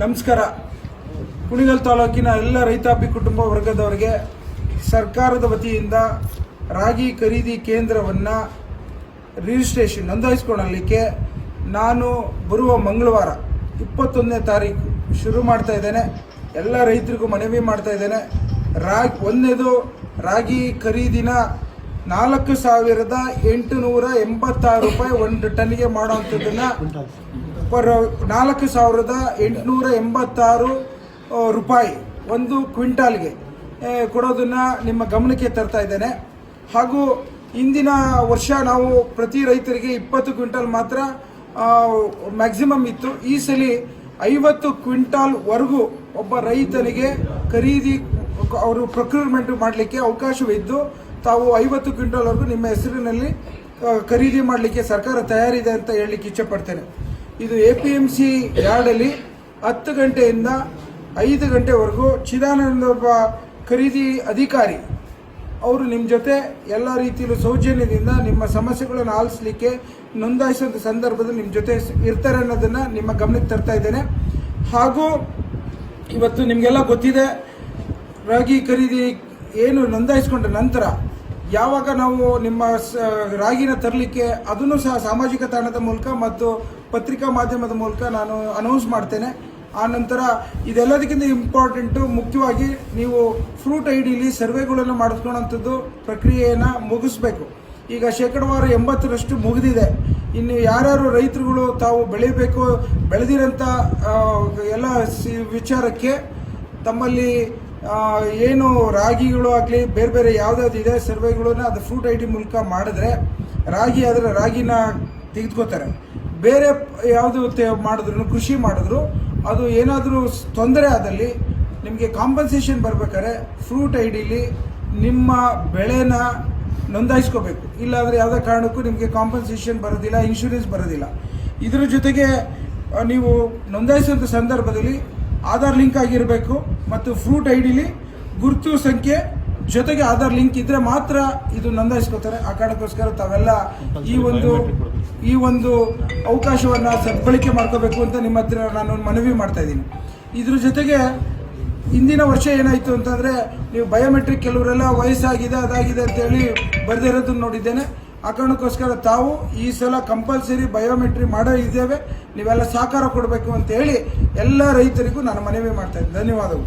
ನಮಸ್ಕಾರ. ಕುಣಿಗಲ್ ತಾಲೂಕಿನ ಎಲ್ಲ ರೈತಾಪಿ ಕುಟುಂಬ ವರ್ಗದವರಿಗೆ ಸರ್ಕಾರದ ವತಿಯಿಂದ ರಾಗಿ ಖರೀದಿ ಕೇಂದ್ರವನ್ನು ರಿಜಿಸ್ಟ್ರೇಷನ್ ನೋಂದಾಯಿಸ್ಕೊಳ್ಳಲಿಕ್ಕೆ ನಾನು ಬರುವ ಮಂಗಳವಾರ ಇಪ್ಪತ್ತೊಂದನೇ ತಾರೀಕು ಶುರು ಮಾಡ್ತಾ ಇದ್ದೇನೆ. ಎಲ್ಲ ರೈತರಿಗೂ ಮನವಿ ಮಾಡ್ತಾ ಇದ್ದೇನೆ. ರಾಗಿ ಒಂದನೇದು ರಾಗಿ ಖರೀದಿನ ನಾಲ್ಕು ಸಾವಿರದ ಎಂಟುನೂರ ಎಂಬತ್ತಾರು ರೂಪಾಯಿ ಒಂದು ಟನ್ಗೆ ಮಾಡೋವಂಥದ್ದನ್ನು ಪರ್ ನಾಲ್ಕು ಸಾವಿರದ ಎಂಟುನೂರ ಎಂಬತ್ತಾರು ರೂಪಾಯಿ ಒಂದು ಕ್ವಿಂಟಾಲ್ಗೆ ಕೊಡೋದನ್ನು ನಿಮ್ಮ ಗಮನಕ್ಕೆ ತರ್ತಾ ಇದ್ದೇನೆ. ಹಾಗೂ ಇಂದಿನ ವರ್ಷ ನಾವು ಪ್ರತಿ ರೈತರಿಗೆ ಇಪ್ಪತ್ತು ಕ್ವಿಂಟಾಲ್ ಮಾತ್ರ ಮ್ಯಾಕ್ಸಿಮಮ್ ಇತ್ತು. ಈ ಸಲ ಐವತ್ತು ಕ್ವಿಂಟಾಲ್ವರೆಗೂ ಒಬ್ಬ ರೈತನಿಗೆ ಖರೀದಿ, ಅವರು ಪ್ರೊಕ್ಯೂರ್ಮೆಂಟ್ ಮಾಡಲಿಕ್ಕೆ ಅವಕಾಶವಿದ್ದು, ತಾವು ಐವತ್ತು ಕ್ವಿಂಟಾಲ್ವರೆಗೂ ನಿಮ್ಮ ಹೆಸರಿನಲ್ಲಿ ಖರೀದಿ ಮಾಡಲಿಕ್ಕೆ ಸರ್ಕಾರ ತಯಾರಿದೆ ಅಂತ ಹೇಳಲಿಕ್ಕೆ ಇಚ್ಛೆಪಡ್ತೇನೆ ಇದು ಎ ಪಿ ಎಂ ಸಿ ಯಾರ್ಡಲ್ಲಿ ಹತ್ತು ಗಂಟೆಯಿಂದ ಐದು ಗಂಟೆವರೆಗೂ ಚಿದಾನಂದ ಖರೀದಿ ಅಧಿಕಾರಿ. ಅವರು ನಿಮ್ಮ ಜೊತೆ ಎಲ್ಲ ರೀತಿಯಲ್ಲೂ ಸೌಜನ್ಯದಿಂದ ನಿಮ್ಮ ಸಮಸ್ಯೆಗಳನ್ನು ಆಲಿಸಲಿಕ್ಕೆ ನೋಂದಾಯಿಸಿದ ಸಂದರ್ಭದಲ್ಲಿ ನಿಮ್ಮ ಜೊತೆ ಇರ್ತಾರೆ ಅನ್ನೋದನ್ನು ನಿಮ್ಮ ಗಮನಕ್ಕೆ ತರ್ತಾ ಇದ್ದೇನೆ. ಹಾಗೂ ಇವತ್ತು ನಿಮಗೆಲ್ಲ ಗೊತ್ತಿದೆ, ರಾಗಿ ಖರೀದಿ ಏನು ನೋಂದಾಯಿಸ್ಕೊಂಡ ನಂತರ ಯಾವಾಗ ನಾವು ನಿಮ್ಮ ರಾಗಿನ ತರಲಿಕ್ಕೆ ಅದನ್ನು ಸಹ ಸಾಮಾಜಿಕ ತಾಣದ ಮೂಲಕ ಮತ್ತು ಪತ್ರಿಕಾ ಮಾಧ್ಯಮದ ಮೂಲಕ ನಾನು ಅನೌನ್ಸ್ ಮಾಡ್ತೇನೆ. ಆ ನಂತರ ಇದೆಲ್ಲದಕ್ಕಿಂತ ಇಂಪಾರ್ಟೆಂಟು ಮುಖ್ಯವಾಗಿ ನೀವು ಫ್ರೂಟ್ ಐ ಡಿಲಿ ಸರ್ವೆಗಳನ್ನು ಮಾಡಿಸ್ಕೊಳ್ಳೋಂಥದ್ದು ಪ್ರಕ್ರಿಯೆಯನ್ನು ಮುಗಿಸ್ಬೇಕು. ಈಗ ಶೇಕಡವಾರು ಎಂಬತ್ತರಷ್ಟು ಮುಗಿದಿದೆ. ಇನ್ನು ಯಾರ್ಯಾರು ರೈತರುಗಳು ತಾವು ಬೆಳಿಬೇಕು ಬೆಳೆದಿರೋಂಥ ಎಲ್ಲ ವಿಚಾರಕ್ಕೆ ತಮ್ಮಲ್ಲಿ ಏನು ರಾಗಿಗಳು ಆಗಲಿ, ಬೇರೆ ಬೇರೆ ಯಾವುದ್ಯಾವ್ದು ಇದೆ, ಸರ್ವೆಗಳನ್ನ ಅದು ಫ್ರೂಟ್ ಐ ಡಿ ಮೂಲಕ ಮಾಡಿದ್ರೆ ರಾಗಿ ಆದರೆ ರಾಗಿನ ತೆಗೆದುಕೋತಾರೆ. ಬೇರೆ ಯಾವುದು ಮಾಡಿದ್ರು ಕೃಷಿ ಮಾಡಿದ್ರು, ಅದು ಏನಾದರೂ ತೊಂದರೆ ಆದಲ್ಲಿ ನಿಮಗೆ ಕಾಂಪನ್ಸೇಷನ್ ಬರಬೇಕಾದ್ರೆ ಫ್ರೂಟ್ ಐ ಡಿಲಿ ನಿಮ್ಮ ಬೆಳೆನ ನೋಂದಾಯಿಸ್ಕೋಬೇಕು. ಇಲ್ಲಾಂದರೆ ಯಾವುದೇ ಕಾರಣಕ್ಕೂ ನಿಮಗೆ ಕಾಂಪನ್ಸೇಷನ್ ಬರೋದಿಲ್ಲ ಇನ್ಶೂರೆನ್ಸ್ ಬರೋದಿಲ್ಲ. ಇದರ ಜೊತೆಗೆ ನೀವು ನೋಂದಾಯಿಸುವಂಥ ಸಂದರ್ಭದಲ್ಲಿ ಆಧಾರ್ ಲಿಂಕ್ ಆಗಿರಬೇಕು ಮತ್ತು ಫ್ರೂಟ್ ಐ ಡಿಲಿ ಗುರುತು ಸಂಖ್ಯೆ ಜೊತೆಗೆ ಆಧಾರ್ ಲಿಂಕ್ ಇದ್ರೆ ಮಾತ್ರ ಇದು ನೋಂದಾಯಿಸ್ಕೋತಾರೆ. ಆ ಕಾರಣಕ್ಕೋಸ್ಕರ ತಾವೆಲ್ಲ ಈ ಒಂದು ಈ ಒಂದು ಅವಕಾಶವನ್ನು ಸದ್ಬಳಕೆ ಮಾಡ್ಕೋಬೇಕು ಅಂತ ನಿಮ್ಮ ಹತ್ರ ನಾನು ಮನವಿ ಮಾಡ್ತಾ ಇದ್ದೀನಿ. ಇದ್ರ ಜೊತೆಗೆ ಇಂದಿನ ವರ್ಷ ಏನಾಯಿತು ಅಂತಂದರೆ ನೀವು ಬಯೋಮೆಟ್ರಿಕ್ ಕೆಲವರೆಲ್ಲ ವಯಸ್ಸಾಗಿದೆ ಅದಾಗಿದೆ ಅಂತೇಳಿ ಬರೆದಿರೋದನ್ನು ನೋಡಿದ್ದೇನೆ. ಆ ಕಾರಣಕ್ಕೋಸ್ಕರ ತಾವು ಈ ಸಲ ಕಂಪಲ್ಸರಿ ಬಯೋಮೆಟ್ರಿ ಮಾಡೋ ಇದ್ದೇವೆ. ನೀವೆಲ್ಲ ಸಹಕಾರ ಕೊಡಬೇಕು ಅಂತ ಹೇಳಿ ಎಲ್ಲ ರೈತರಿಗೂ ನಾನು ಮನವಿ ಮಾಡ್ತಾ ಇದ್ದೀನಿ. ಧನ್ಯವಾದಗಳು.